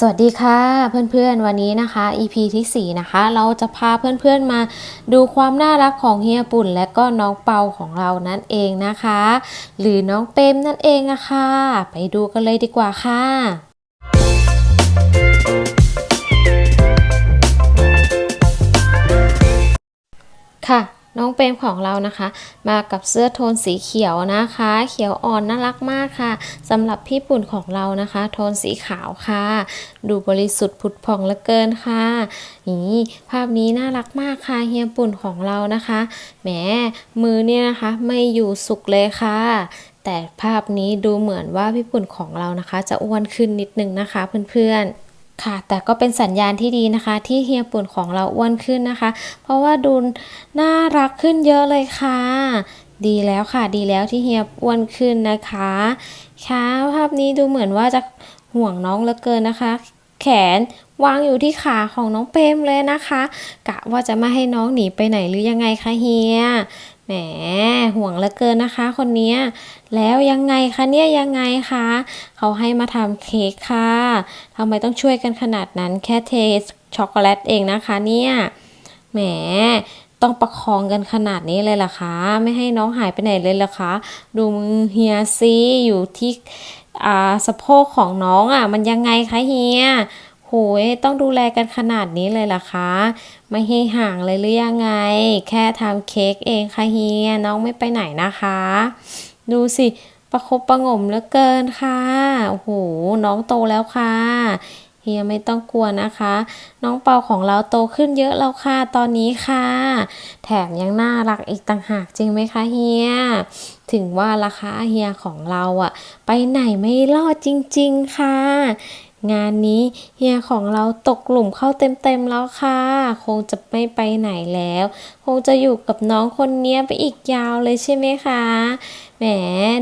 สวัสดีค่ะเพื่อนๆวันนี้นะคะ EP ที่4นะคะเราจะพาเพื่อนๆมาดูความน่ารักของเฮียปุ่น และก็น้องเปาของเรานั่นเองนะคะ หรือน้องเปมนั่นเองอะคะไปดูกันเลยดีกว่าค่ะค่ะ น้องเปรมของเรานะคะ มากับเสื้อโทนสีเขียวนะคะ เขียวอ่อนน่ารักมากค่ะสำหรับพี่ปุ่นของเรานะคะ โทนสีขาวค่ะ ดูบริสุทธิ์ผุดผ่องเหลือเกินค่ะนี่ภาพนี้น่ารักมากค่ะเฮียปุ่นของเรานะคะแหมมือเนี่ยนะคะไม่อยู่สุกเลยค่ะแต่ภาพนี้ดูเหมือนว่าพี่ปุ่นของเรานะคะ จะอ้วนขึ้นนิดนึงนะคะเพื่อนๆ ค่ะ แต่ก็เป็นสัญญาณที่ดีนะคะ ที่เฮียปุ่นของเราอ้วนขึ้นนะคะ เพราะว่าดูน่ารักขึ้นเยอะเลยค่ะ ดีแล้วค่ะ ดีแล้วที่เฮียอ้วนขึ้นนะคะค่ะภาพนี้ดูเหมือนว่าจะห่วงน้องเหลือเกินนะคะ แขนวางอยู่ที่ขาของน้องเปมเลยนะคะ กะว่าจะไม่ให้น้องหนีไปไหนหรือยังไงคะเฮีย แหมห่วงเหลือเกินนะคะ คนนี้แล้วยังไงคะเนี่ยยังไงคะเขาให้มาทำเค้กค่ะทำไมต้องช่วยกันขนาดนั้นแค่เทช็อกโกแลตเองนะคะเนี่ยแหมต้องประคองกันขนาดนี้เลยล่ะคะไม่ให้น้องหายไปไหนเลยล่ะคะดูมือเฮียซีอยู่ที่อ่าสะโพกของน้องอะ มันยังไงคะเฮีย โหยต้องดูแลกันขนาดนี้เลยล่ะคะ ไม่ให้ห่างเลยหรือยังไง แค่ทำเค้กเองค่ะเฮียน้องไม่ไปไหนนะคะ ดูสิประคบประงมเหลือเกินค่ะโอ้โหน้องโตแล้วค่ะเฮียไม่ต้องกลัวนะคะ น้องเปาของเราโตขึ้นเยอะแล้วค่ะตอนนี้ค่ะ แถมยังน่ารักอีกต่างหากจริงไหมคะเฮียถึงว่าราคาเฮียของเราอะไปไหนไม่รอดจริง ๆ ค่ะ งานนี้เฮียของเราตกหลุมเข้าเต็มๆแล้วค่ะ คงจะไม่ไปไหนแล้ว คงจะอยู่กับน้องคนเนี้ยไปอีกยาวเลยใช่ไหมคะ แหม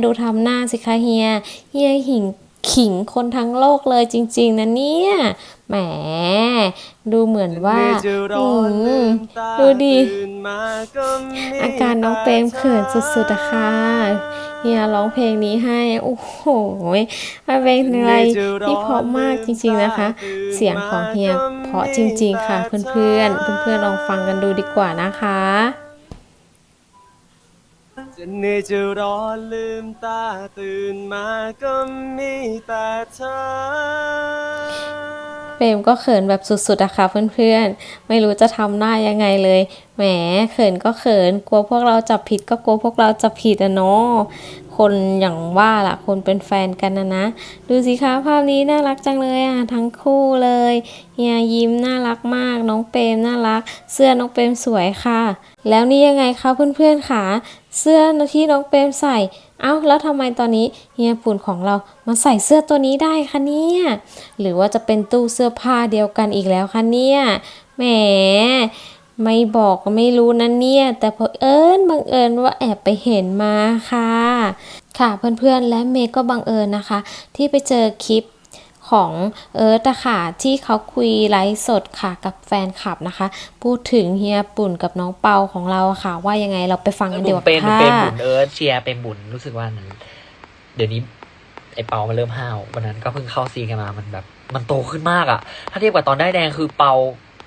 ดูทำหน้าสิคะเฮีย เฮียหิง ขิงคนทั้งโลกเลยจริง ๆนะเนี่ยแหม ดูเหมือนว่าอืมดูดิอาการน้องเปรมเขินสุดๆอะค่ะเฮียร้องเพลงนี้ให้ โอ้โหมันเป็นอะไรที่เพราะมากจริง ๆนะคะ เสียงของเฮียเพราะจริง ๆ ค่ะ เพื่อนๆเพื่อนๆลองฟังกันดูดีกว่านะคะ จะเหนื่อยจะร้อนลืมตาตื่นมาก็มีแต่เธอ เฟรมก็เขินแบบสุดๆอะค่ะเพื่อนๆ ไม่รู้จะทำหน้ายังไงเลย แหม เขินก็เขิน กลัวพวกเราจับผิดก็กลัวพวกเราจับผิดอะเนาะ คนอย่างว่าล่ะ คนเป็นแฟนกันนะนะ ดูสิคะภาพนี้น่ารักจังเลยอะทั้งคู่เลยเฮียยิ้มน่ารักมาก น้องเปรมน่ารัก เสื้อน้องเปรมสวยค่ะ แล้วนี่ยังไงคะเพื่อนๆค่ะ เสื้อที่น้องเปรมใส่ เอ้า แล้วทำไมตอนนี้เฮียปุ่นของเรามาใส่เสื้อตัวนี้ได้คะเนี่ย หรือว่าจะเป็นตู้เสื้อผ้าเดียวกันอีกแล้วคะเนี่ย แหม ไม่บอกก็ไม่รู้นะเนี่ย แต่พอเอิญบังเอิญว่าแอบไปเห็นมาค่ะ ค่ะเพื่อนๆและเมย์ก็บังเอิญนะคะ ที่ไปเจอคลิป ของเอิร์ธอะค่ะที่เขาคุยไลฟ์สดค่ะกับแฟนคลับนะคะ พูดถึงเฮียปุ่นกับน้องเปาของเราอะค่ะ ว่ายังไงเราไปฟังกันดีกว่าเป็นค่ะเป็นบุญเอิร์ธเชียร์เป็นบุญรู้สึกว่านั้นเดี๋ยวนี้ไอเปามันเริ่มห้าววันนั้นก็เพิ่งเข้าซีนกันมามันแบบ มันโตขึ้นมากอะถ้าเทียบกับตอนได้แดงคือเปา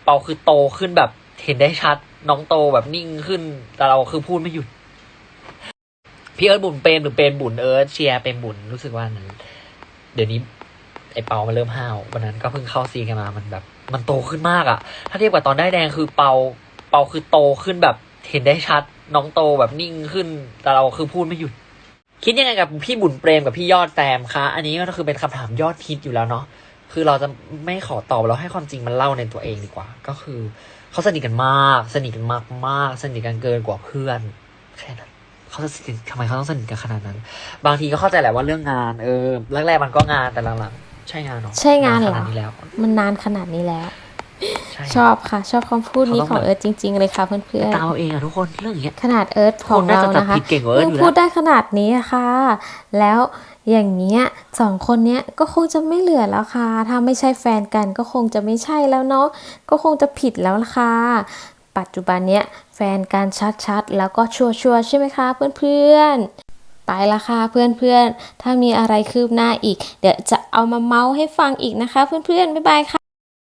เปาคือโตขึ้นแบบเห็นได้ชัดน้องโตแบบนิ่งขึ้น แต่เราคือพูดไม่หยุดพี่เอิร์ธบุญเป็นหรือเป็นบุญเอิร์ธเชียร์เป็นบุญรู้สึกว่านั้นเดี๋ยวนี้ ไอเปามันเริ่มห้าววันนั้นก็เพิ่งเข้าซีกันมามันแบบ มันโตขึ้นมากอะถ้าเทียบกับตอนได้แดงคือเปาเปาคือโตขึ้นแบบเห็นได้ชัดน้องโตแบบนิ่งขึ้น แต่เราคือพูดไม่หยุด คิดยังไงกับพี่บุญเปรมกับพี่ยอดแซมคะอันนี้ก็คือเป็นคำถามยอดฮิตอยู่แล้วเนาะคือเราจะไม่ขอตอบเราให้ความจริงมันเล่าในตัวเองดีกว่า ก็คือเขาสนิทกันมาก สนิทกันมากมากสนิทกันเกินกว่าเพื่อนแค่นั้นเขาจะสนิททำไมเขาต้องสนิทกันขนาดนั้น บางทีก็เข้าใจแหละว่าเรื่องงานเออแรกๆมันก็งานแต่หลังๆ ใช่งานเนาะใช่งานเหรอขนาดนี้แล้วมันนานขนาดนี้แล้วใช่ชอบค่ะ ชอบคำพูดนี้ของเอิร์ธจริง ๆ เลยค่ะเพื่อนตามเอาเองอะทุกคนเรื่องอย่างเงี้ยๆขนาดเอิร์ธของเราคุณน่าจะนะคะจับผิดเก่งกว่าเอิร์ธอยู่แล้วพูดได้ขนาดนี้อะค่ะ แล้วอย่างเงี้ยสองคนเนี้ยก็คงจะไม่เหลือแล้วค่ะ ถ้าไม่ใช่แฟนกันก็คงจะไม่ใช่แล้วเนาะก็คงจะผิดแล้วล่ะค่ะปัจจุบันเนี้ยแฟนกันชัดๆ แล้วก็ชัวร์ๆใช่ไหมคะเพื่อนๆ ไปละค่ะเพื่อนๆ ถ้ามีอะไรคืบหน้าอีก เดี๋ยวจะเอามาเมาส์ให้ฟังอีกนะคะ เพื่อนๆ บ๊ายบายค่ะ